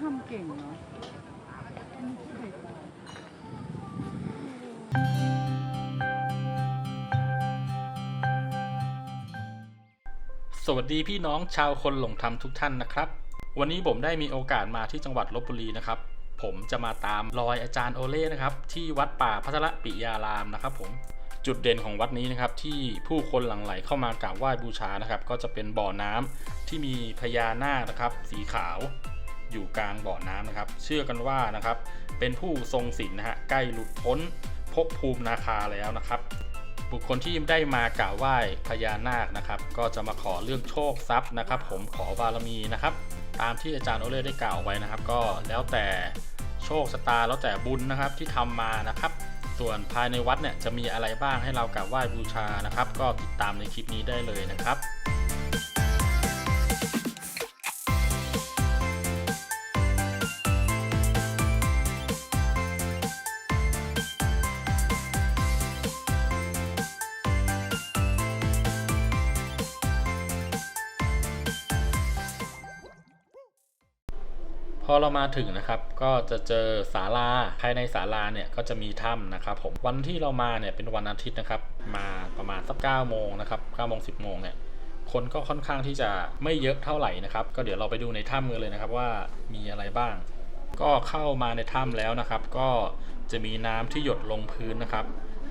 ทำเก่งเนาะสวัสดีพี่น้องชาวคนหลงธรรมทุกท่านนะครับ วันนี้ผมได้มีโอกาสมาที่จังหวัดลบบุรีนะครับ ผมจะมาตามรอยอาจารย์โอเล่นะครับ ที่วัดป่าพัทรปิยารามนะครับ ผมจุดเด่นของวัดนี้นะครับที่ผู้คนหลั่งไหลเข้ามากราบไหว้บูชานะครับ ก็จะเป็นบ่อน้ำที่มีพญานาคนะครับ สีขาว อยู่กลางบ่อน้ำนะครับ เชื่อกันว่านะครับ เป็นผู้ทรงศีลนะฮะใกล้หลุดพ้นภพภูมินาคาแล้วนะครับ บุคคลที่ได้มากราบไหว้พญานาคนะครับ ก็จะมาขอเรื่องโชคทรัพย์นะครับ ผมขอบารมีนะครับ ตามที่อาจารย์โอเล่ได้กล่าวไว้นะครับ ก็แล้วแต่โชคชะตาแล้วแต่บุญนะครับที่ทำมานะครับส่วนภายในวัดเนี่ยจะมีอะไรบ้างให้เรากราบไหว้บูชานะครับ ก็ติดตามในคลิปนี้ได้เลยนะครับ อเรามาถึงนะครับก็จะเจอศาลาภายในศาลาเนี่ยก็จะมีถ้ำนะครับผมวันที่เรามาเนี่ยเป็นวันอาทิตย์นะครับมาประมาณสัก9โมงนะครับ9โมง10โมงเนี่ยคนก็ค่อนข้างที่จะไม่เยอะเท่าไหร่นะครับ ก็เดี๋ยวเราไปดูในถ้ำกันเลยนะครับว่ามีอะไรบ้าง ก็เข้ามาในถ้ำแล้วนะครับ ก็จะมีน้ำที่หยดลงพื้นนะครับ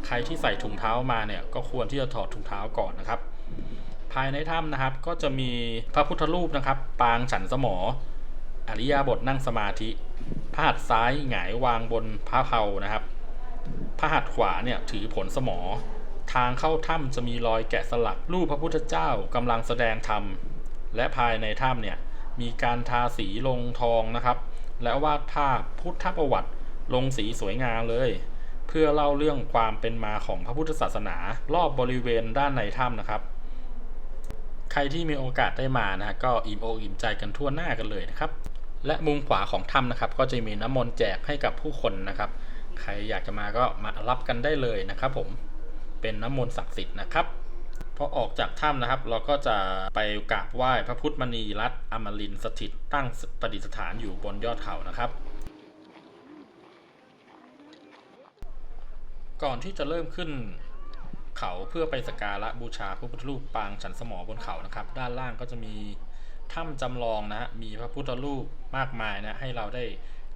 ใครที่ใส่ถุงเท้ามาเนี่ยก็ควรที่จะถอดถุงเท้าก่อนนะครับ ภายในถ้ำนะครับก็จะมีพระพุทธรูปนะครับ ปางฉันสมอ อริยาบทนั่งสมาธิพระหัตถ์ซ้ายหงายวางบนพระเพานะครับพระหัตถ์ขวาเนี่ยถือผลสมอ ทางเข้าถ้ำจะมีรอยแกะสลักรูปพระพุทธเจ้ากำลังแสดงธรรม และภายในถ้ำเนี่ยมีการทาสีลงทองนะครับ และวาดภาพพุทธประวัติลงสีสวยงามเลย เพื่อเล่าเรื่องความเป็นมาของพระพุทธศาสนา รอบบริเวณด้านในถ้ำนะครับ ใครที่มีโอกาสได้มานะฮะก็อิ่มอกอิ่มใจกันทั่วหน้ากันเลยนะครับ และมุมขวาของถ้ำนะครับ ก็จะมีน้ำมนต์แจกให้กับผู้คนนะครับ ใครอยากจะมาก็มารับกันได้เลยนะครับผมเป็นน้ำมนต์ศักดิ์สิทธิ์นะครับพอออกจากถ้ำนะครับ เราก็จะไปกราบไหว้พระพุทธมณีรัตน์อมรินทรสถิตตั้งประดิษฐานอยู่บนยอดเขานะครับก่อนที่จะเริ่มขึ้นเขาเพื่อไปสักการะบูชาพระพุทธรูปปางฉันสมอบนเขานะครับ ด้านล่างก็จะมี ถ้ำจำลองนะฮะมีพระพุทธรูปมากมายนะให้เราได้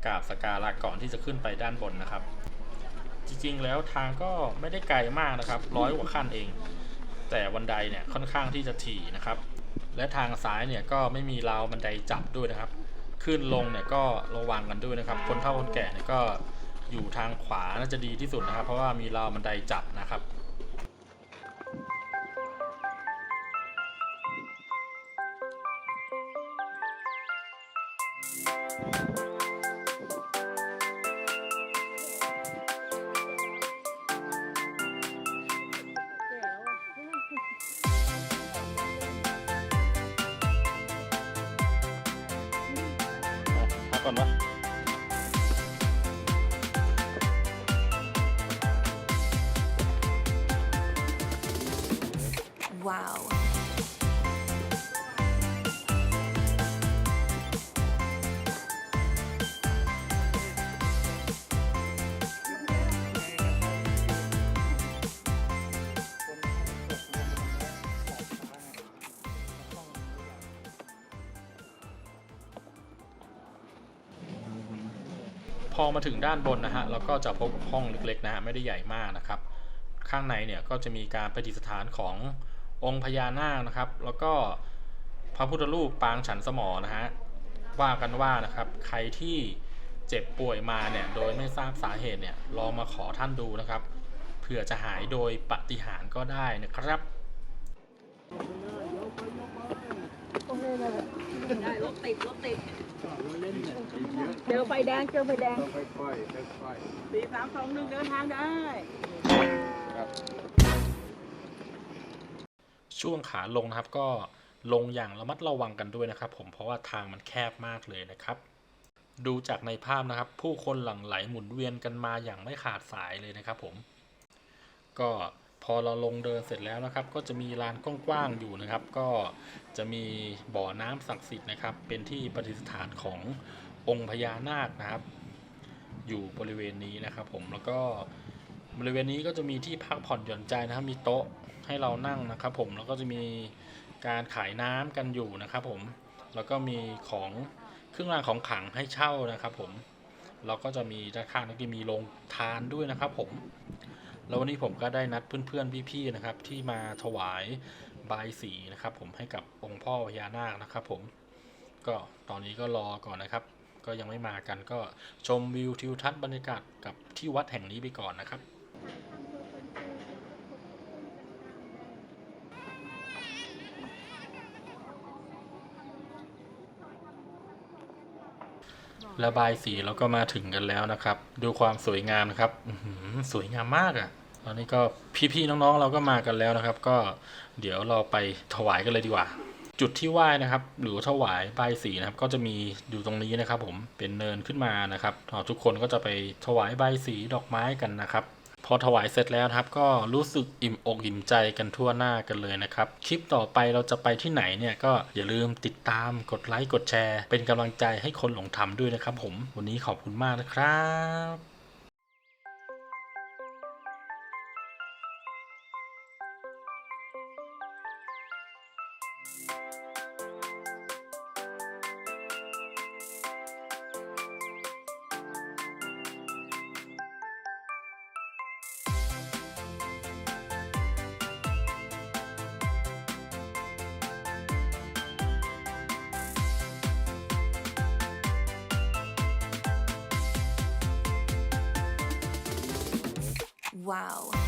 กราบสการะก่อนที่จะขึ้นไปด้านบนนะครับ จริงๆแล้วทางก็ไม่ได้ไกลมากนะครับร้อยกว่าขั้นเอง แต่บันไดเนี่ยค่อนข้างที่จะถี่นะครับ และทางซ้ายเนี่ยก็ไม่มีราวบันไดจับด้วยนะครับ ขึ้นลงเนี่ยก็ระวังกันด้วยนะครับ คนเฒ่าคนแก่เนี่ยก็อยู่ทางขวาน่าจะดีที่สุดนะครับ เพราะว่ามีราวบันไดจับนะครับ กก่อนวะ Wow. พอมาถึงด้านบนนะฮะเราก็จะพบห้องเล็กๆนะฮะไม่ได้ใหญ่มากนะครับ ข้างในเนี่ยก็จะมีการประดิษฐานขององค์พญานาคนะครับ แล้วก็พระพุทธรูปปางฉันสมอนะฮะว่ากันว่านะครับ ใครที่เจ็บป่วยมาเนี่ยโดยไม่ทราบสาเหตุเนี่ยลองมาขอท่านดูนะครับเผื่อจะหายโดยปฏิหารก็ได้นะครับได้รถติดรถติด เจอไฟแดงเจอไฟแดงค่อยๆค่อยสี่สามสองหนึ่งเดินทางได้ ๆครับ ช่วงขาลงนะครับก็ลงอย่างระมัดระวังกันด้วยนะครับ ผมเพราะว่าทางมันแคบมากเลยนะครับ ดูจากในภาพนะครับ ผู้คนหลั่งไหลหมุนเวียนกันมาอย่างไม่ขาดสายเลยนะครับ ผม ก็ พอเราลงเดินเสร็จแล้วนะครับ ก็จะมีลานกว้างๆอยู่นะครับ ก็จะมีบ่อน้ำศักดิ์สิทธิ์นะครับ เป็นที่ประดิษฐานขององค์พญานาคนะครับ อยู่บริเวณนี้นะครับ ผมแล้วก็บริเวณนี้ก็จะมีที่พักผ่อนหย่อนใจนะครับ มีโต๊ะให้เรานั่งนะครับ ผมแล้วก็จะมีการขายน้ำกันอยู่นะครับ ผมแล้วก็มีของเครื่องรางของขลังให้เช่านะครับ ผมแล้วก็จะมีด้านข้างก็มีโรงทานด้วยนะครับ ผม แล้ววันนี้ผมก็ได้นัดเพื่อนๆพี่ๆนะครับ ที่มาถวายบายสีนะครับ ผมให้กับองค์พ่อพญานาคนะครับ ผมก็ตอนนี้ก็รอก่อนนะครับ ก็ยังไม่มากันก็ชมวิวทิวทัศน์บรรยากาศกับที่วัดแห่งนี้ไปก่อนนะครับ ระบายสีเราก็มาถึงกันแล้วนะครับ ดูความสวยงามนะครับสวยงามมากอะ่ะตอนนี้ก็พี่ๆน้องๆเราก็มากันแล้วนะครับ ก็เดี๋ยวเราไปถวายกันเลยดีกว่า จุดที่ไหว้นะครับ หรือถวายใบสีนะครับ ก็จะมีอยู่ตรงนี้นะครับ ผมเป็นเนินขึ้นมานะครับทุกคนก็จะไปถวายใบสีดอกไม้กันนะครับ พอถวายเสร็จแล้วครับ ก็รู้สึกอิ่มอกอิ่มใจกันทั่วหน้ากันเลยนะครับ คลิปต่อไปเราจะไปที่ไหนเนี่ยก็อย่าลืมติดตามกดไลค์กดแชร์ เป็นกำลังใจให้คนหลงทำด้วยนะครับ ผมวันนี้ขอบคุณมากนะครับ Wow.